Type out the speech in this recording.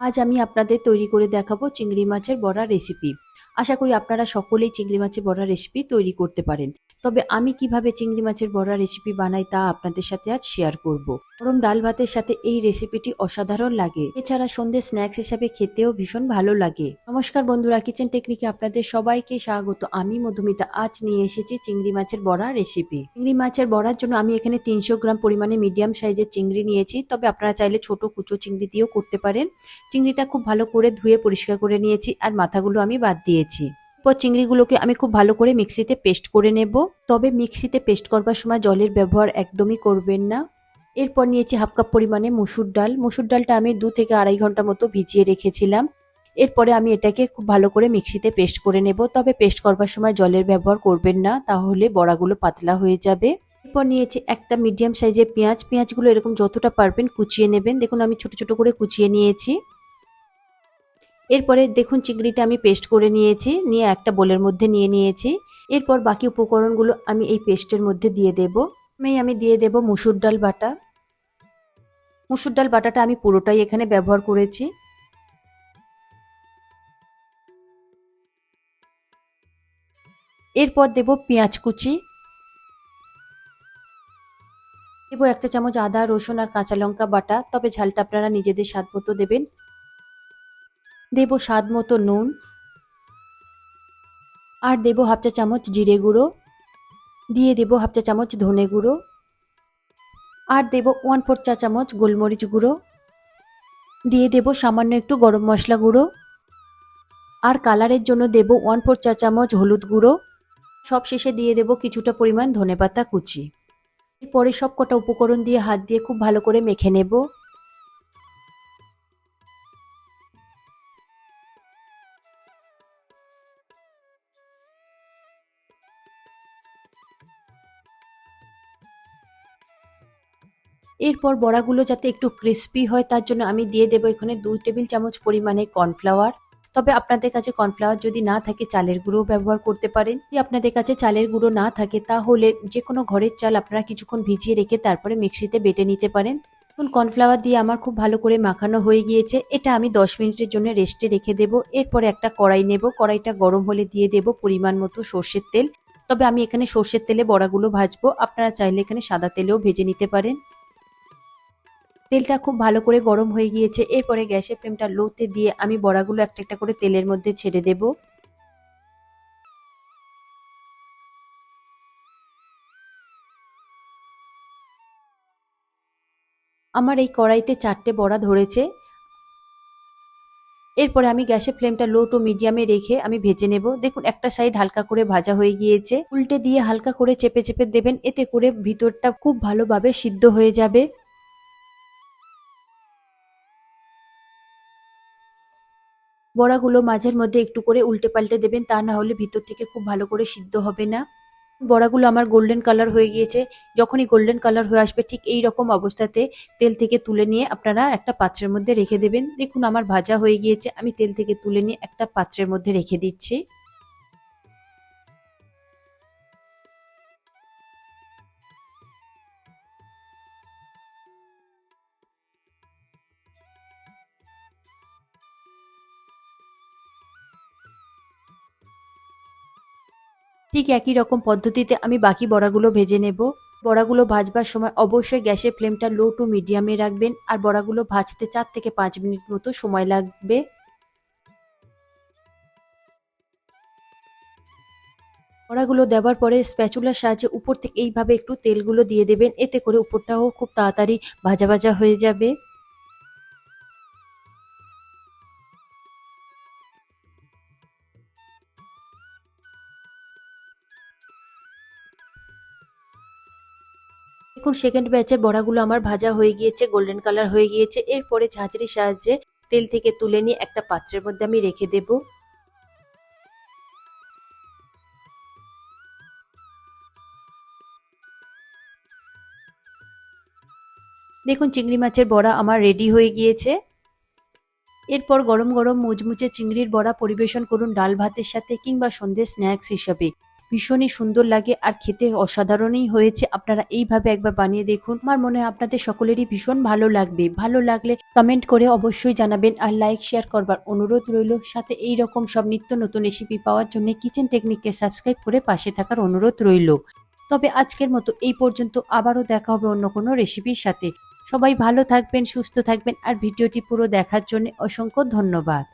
আজ আমি আপনাদের তৈরি করে দেখাবো চিংড়ি মাছের বড়া রেসিপি আশা করি আপনারা সকলেই চিংড়ি মাছের বড়া রেসিপি তৈরি করতে পারেন। তবে আমি কীভাবে চিংড়ি মাছের বড়া রেসিপি বানাই তা আপনাদের সাথে আজ শেয়ার করব। গরম ডাল ভাতের সাথে এই রেসিপিটি অসাধারণ লাগে। এছাড়া সন্ধ্যে স্ন্যাক্স হিসাবে খেতেও ভীষণ ভালো লাগে। নমস্কার বন্ধুরা কিচেন টেকনিকে আপনাদের সবাইকে স্বাগত। আমি মধুমিতা। আজ নিয়ে এসেছি চিংড়ি মাছের বড়া রেসিপি চিংড়ি মাছের বড়ার জন্য আমি এখানে তিনশো গ্রাম পরিমাণে মিডিয়াম সাইজের চিংড়ি নিয়েছি। তবে আপনারা চাইলে ছোট কুচো চিংড়ি দিয়েও করতে পারেন। চিংড়িটা খুব ভালো করে ধুয়ে পরিষ্কার করে নিয়েছি আর মাথাগুলো আমি বাদ দিয়েছি। এরপর চিংড়িগুলোকে আমি খুব ভালো করে মিক্সিতে পেস্ট করে নেব। তবে মিক্সিতে পেস্ট করবার সময় জলের ব্যবহার একদমই করবেন না। এরপর নিয়েছি হাফ কাপ পরিমাণে মুসুর ডাল। মুসুর ডালটা আমি দু থেকে আড়াই ঘণ্টা মতো ভিজিয়ে রেখেছিলাম। এরপরে আমি এটাকে খুব ভালো করে মিক্সিতে পেস্ট করে নেব। তবে পেস্ট করবার সময় জলের ব্যবহার করবেন না, তাহলে বড়াগুলো পাতলা হয়ে যাবে। এরপর নিয়েছি একটা মিডিয়াম সাইজের পেঁয়াজ। পেঁয়াজগুলো এরকম যতটা পারবেন কুচিয়ে নেবেন। দেখুন আমি ছোট ছোট করে কুচিয়ে নিয়েছি। এরপরে দেখুন চিংড়িটা আমি পেস্ট করে নিয়েছি, নিয়ে একটা বোলের মধ্যে নিয়ে নিয়েছি। এরপর বাকি উপকরণগুলো আমি এই পেস্টের মধ্যে দিয়ে দেব। আমি আমি দিয়ে দেব মুসুর ডাল বাটা। মুসুর ডাল বাটাটা আমি পুরোটাই এখানে ব্যবহার করেছি। এরপর দেব পেঁয়াজ কুচি। দেবো একটা চামচ আদা, রসুন আর কাঁচা লঙ্কা বাটা। তবে ঝালটা আপনারা নিজেদের স্বাদ মতো দেবেন। দেব স্বাদ মতো নুন। আর দেব হাফ চা চামচ জিরে গুঁড়ো। দিয়ে দেব হাফ চা চামচ ধনে গুঁড়ো। আর দেব ওয়ান ফোর চা চামচ গোলমরিচ গুঁড়ো। দিয়ে দেব সামান্য একটু গরম মশলা গুঁড়ো। আর কালারের জন্য দেব ওয়ান ফোর চা চামচ হলুদ গুঁড়ো। সব শেষে দিয়ে দেব কিছুটা পরিমাণ ধনেপাতা কুচি। এরপরে সব কটা উপকরণ দিয়ে হাত দিয়ে খুব ভালো করে মেখে নেব। এরপর বড়াগুলো যাতে একটু ক্রিস্পি হয়, তার জন্য আমি দিয়ে দেবো এখানে দুই টেবিল চামচ পরিমাণে কর্নফ্লাওয়ার তবে আপনাদের কাছে কর্নফ্লাওয়ার যদি না থাকে, চালের গুঁড়ো ব্যবহার করতে পারেন। যদি আপনাদের কাছে চালের গুঁড়ো না থাকে, তাহলে যে কোনো ঘরের চাল আপনারা কিছুক্ষণ ভিজিয়ে রেখে তারপরে মিক্সিতে বেটে নিতে পারেন। এখন কর্নফ্লাওয়ার দিয়ে আমার খুব ভালো করে মাখানো হয়ে গিয়েছে। এটা আমি দশ মিনিটের জন্য রেস্টে রেখে দেবো। এরপরে একটা কড়াই নেব। কড়াইটা গরম হলে দিয়ে দেব পরিমাণ মতো সর্ষের তেল। তবে আমি এখানে সর্ষের তেলে বড়াগুলো ভাজবো। আপনারা চাইলে এখানে সাদা তেলেও ভেজে নিতে পারেন। তেলটা খুব ভালো করে গরম হয়ে গিয়েছে। এরপরে গ্যাসের ফ্লেমটা লোতে দিয়ে আমি বড়াগুলো একটা একটা করে তেলের মধ্যে ছেড়ে দেব। আমার এই কড়াইতে চারটে বড়া ধরেছে। এরপরে আমি গ্যাসের ফ্লেমটা লো টু মিডিয়ামে রেখে আমি ভেজে নেব। দেখুন, একটা সাইড হালকা করে ভাজা হয়ে গিয়েছে। উল্টে দিয়ে হালকা করে চেপে চেপে দেবেন, এতে করে ভিতরটা খুব ভালোভাবে সিদ্ধ হয়ে যাবে। বড়াগুলো মাঝের মধ্যে একটু করে উল্টে পাল্টে দেবেন, তা না হলে ভিতর থেকে খুব ভালো করে সিদ্ধ হবে না। বড়াগুলো আমার গোল্ডেন কালার হয়ে গিয়েছে। যখনই গোল্ডেন কালার হয়ে আসবে, ঠিক এই রকম অবস্থাতে তেল থেকে তুলে নিয়ে আপনারা একটা পাত্রের মধ্যে রেখে দেবেন। দেখুন আমার ভাজা হয়ে গিয়েছে, আমি তেল থেকে তুলে নিয়ে একটা পাত্রের মধ্যে রেখে দিচ্ছি। ঠিক একই রকম পদ্ধতিতে আমি বাকি বড়াগুলো ভেজে নেব। বড়াগুলো ভাজবার সময় অবশ্যই গ্যাসের ফ্লেমটা লো টু মিডিয়ামে রাখবেন আর বড়াগুলো ভাজতে চার থেকে পাঁচ মিনিট মতো সময় লাগবে। বড়াগুলো দেওয়ার পরে স্প্যাচুলার সাহায্যে উপর থেকে এইভাবে একটু তেলগুলো দিয়ে দেবেন, এতে করে উপরটাও খুব তাড়াতাড়ি ভাজা ভাজা হয়ে যাবে। দেখুন সেকেন্ড ব্যাচের বড়াগুলো আমার ভাজা হয়ে গিয়েছে গোল্ডেন কালার হয়ে গিয়েছে। এরপরে ঝাঁঝরির সাহায্যে তেল থেকে তুলে নিয়ে একটা পাত্রের মধ্যে আমি রেখে দেব। দেখুন, চিংড়ি মাছের বড়া আমার রেডি হয়ে গিয়েছে। এরপর গরম গরম মুচমুচে চিংড়ির বড়া পরিবেশন করুন ডাল ভাতের সাথে কিংবা সন্ধ্যে স্ন্যাক্স হিসাবে। ভীষণই সুন্দর লাগে আর খেতে অসাধারণই হয়েছে। আপনারা এইভাবে একবার বানিয়ে দেখুন। আমার মনে হয় আপনাদের সকলেরই ভীষণ ভালো লাগবে। ভালো লাগলে কমেন্ট করে অবশ্যই জানাবেন আর লাইক শেয়ার করবার অনুরোধ রইল। সাথে এই রকম সব নিত্য নতুন রেসিপি পাওয়ার জন্য কিচেন টেকনিককে সাবস্ক্রাইব করে পাশে থাকার অনুরোধ রইল। তবে আজকের মতো এই পর্যন্ত আবারও দেখা হবে অন্য কোনো রেসিপির সাথে। সবাই ভালো থাকবেন, সুস্থ থাকবেন আর ভিডিওটি পুরো দেখার জন্য অসংখ্য ধন্যবাদ।